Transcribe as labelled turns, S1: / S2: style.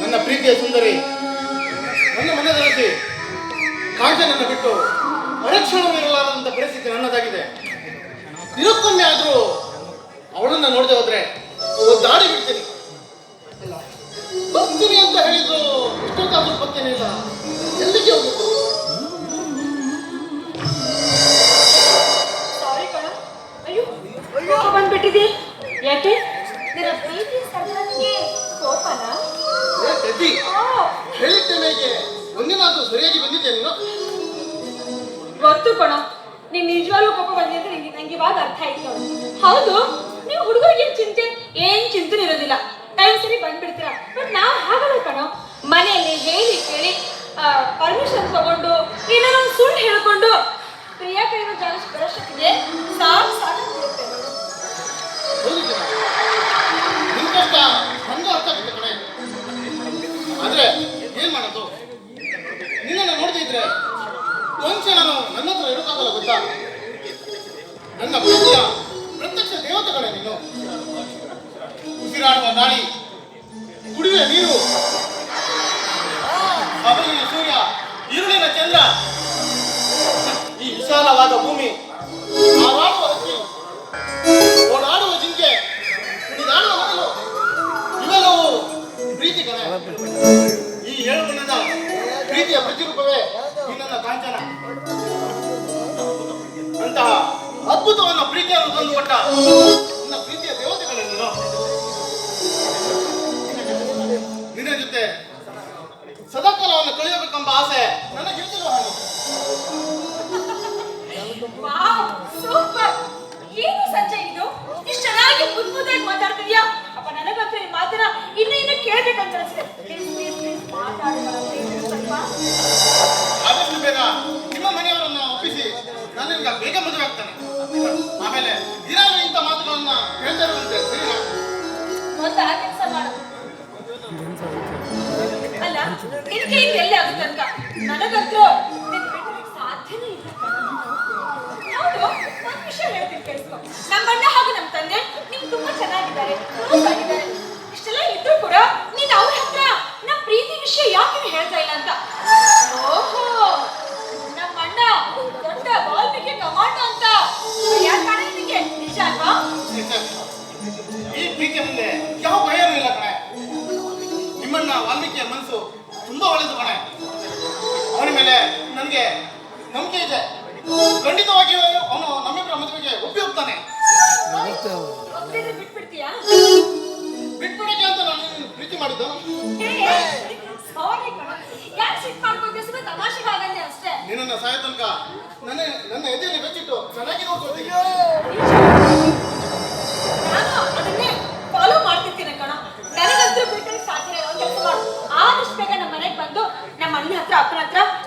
S1: ನನ್ನ ಪ್ರೀತಿಯ ಸುಂದರಿ, ನನ್ನ ಮನೆಯಲ್ಲಿ ಕಾಂಚನನ್ನು ಬಿಟ್ಟು ಅರಕ್ಷಣವಿರಲಾರದಂತ ಪರಿಸ್ಥಿತಿ ನನ್ನದಾಗಿದೆ. ದಿನಕ್ಕೊಮ್ಮೆ ಆದರೂ ಅವಳನ್ನ ನೋಡದೆ ಹೋದ್ರೆ ದಾಡಿ ಬಿಡ್ತೀನಿ. ಬರ್ತೀನಿ ಅಂತ ಹೇಳಿದ್ರು ಇಷ್ಟೊತ್ತಾದ್ರೂ ಬರ್ತೀನಿ ಇಲ್ಲ ಎಲ್ಲಿಗೆ ಹೋಗ್ಬೇಕು?
S2: ಬಂದ್ಬಿಟ್ಟಿದೆ ಯಾಕೆ? ನಿನ್ನ ಪ್ರೀತಿ ಸಂಬಂಧಕ್ಕೆ ಕೋಪನ?
S1: ಏ, ಪೆದ್ದಿ, ಹೇಳಿದ ಟೈಮಿಗೆ ಒಂದಿನಾದ್ರೂ ಸರಿಯಾಗಿ ಬಂದಿದ್ದೆ ನೀನು?
S2: ಗೊತ್ತು ಕಣ. ನೀನ್ ನಿಜವಾಗ್ಲೂ ಕೋಪ ಬಂದಿದೆ ಅಂತ ನಂಗೆ ನಂಗೆ ಇವಾಗ ಅರ್ಥ ಆಯ್ತು ಹೌದು ನೀವು ಹುಡುಗರಿಗೆ ಚಿಂತೆ ಏನ್ ಚಿಂತೆ ಇರೋದಿಲ್ಲ. ಟೈಮ್ ಸರಿ ಬಂದ್ಬಿಡ್ತೀರ? ಬಟ್ ನಾವು ಹಾಗಲ್ಲ ಕಣ. ಮನೆಯಲ್ಲಿ ಹೇಳಿ ಕೇಳಿ ಪರ್ಮಿಷನ್ ತಗೊಂಡು ಏನಾದ್ರು ಸುಳ್ಳು ಹೇಳ್ಕೊಂಡು ಪ್ರಿಯಾ ಕೈನ ಜಾಗ ಬರೋಷ್ಟೊತ್ತಿಗೆ ಸಾಕು ಸಾಕಾಗ್ಬಿಡುತ್ತೆ
S1: ನಿನ್ ಕಷ್ಟ ಅರ್ಥ ಆಗುತ್ತೆ ಕಣೆ. ಆದ್ರೆ ಏನ್ ಮಾಡೋದು? ನಿನ್ನನ್ನು ನೋಡ್ತಿದ್ರೆ ಒಂದ್ಸ ನಾನು ನನ್ನ ಹತ್ರ ಇರೋಕ್ಕಾಗಲ್ಲ ಗೊತ್ತಾ? ನನ್ನ ಪ್ರೀತಿಯ ಪ್ರತ್ಯಕ್ಷ ದೇವತೆ ಕಣೆ ನೀನು. ಉಸಿರಾಡುವ ಗಾಳಿ, ಕುಡಿಯುವ ನೀರು ಪ್ರೀತಿಯ ಪ್ರತಿರೂಪವೇ ಈ ನನ್ನ ಕಾಂಚನ. ಅಂತಹ ಅದ್ಭುತವನ್ನ ಪ್ರೀತಿಯನ್ನು ತಂದುಕೊಟ್ಟ ನನ್ನ ಪ್ರೀತಿಯ ದೇವತೆಗಳನ್ನು ನಿನ್ನ ಜೊತೆ ಸದಾಕಾಲವನ್ನು ಕಳೆಯಬೇಕೆಂಬ ಆಸೆ ನನಗೆ ಹಾಗೆ.
S2: Wow, super. ಏನು ಸಂಜಯ್ ಇದು? ಇಷ್ಟು ಚೆನ್ನಾಗಿ ಮುದ್ದಾಗಿ ಮಾತಾಡ್ತಿದ್ಯಾ? ಅಪ್ಪ, ನನಗಂತೂ ಈ ಮಾತನ್ನ ಇನ್ನು ಇನ್ನೂ ಕೇಳ್ಬೇಕಂತ ಅನ್ಸುತ್ತೆ.
S1: ಆದಷ್ಟು ಬೇಗ ನಿಮ್ಮ ಮನೆಯವರನ್ನ ಒಪ್ಪಿಸಿ ನಾನು ನಿಮ್ಗೆ ಬೇಗ ಮದುವೆ ಆಗ್ತಾನೆ. ಆಮೇಲೆ ದಿನಾಲು ಇಂಥ ಮಾತುಗಳನ್ನ ಹೇಳ್ತಾ ಇರುವಂತೆ ಸರಿನಾ?
S2: ಮೊದಲು ಆ ಕೆಲಸ ಮಾಡು. ಅಲ್ಲ, ಇದಕ್ಕೆ ಇದು ಎಲ್ಲಿ ಆಗುತ್ತೆ ನನಗಂತೂ
S1: ಮುಂದೆ ಯಾವ ಭಯನೂ ಇಲ್ಲ ಕಣೆ. ನಿಮ್ಮನ್ನ ವಾಲ್ಮೀಕಿಯ ಮನಸ್ಸು ತುಂಬಾ ಒಳ್ಳೆದು ಕಣೆ. ಅವನ ಮೇಲೆ ನನಗೆ ನಂಬಿಕೆ ಇದೆ. ಖಂಡಿತವಾಗಿ ಅವನು ನಮ್ಮಿಬ್ಬರ ಮದುವೆಗೆ ಒಪ್ಪಿ ಹೋಗ್ತಾನೆ ಬಿಟ್ಬಿಡಕ್ಕೆ ಅಂತ ನಾನು ನಿನ್ನ ಪ್ರೀತಿ ಮಾಡಿದ್ದು. ನಿನ್ನನ್ನ ಸಾಯ ತನಕ
S2: ಆದಷ್ಟು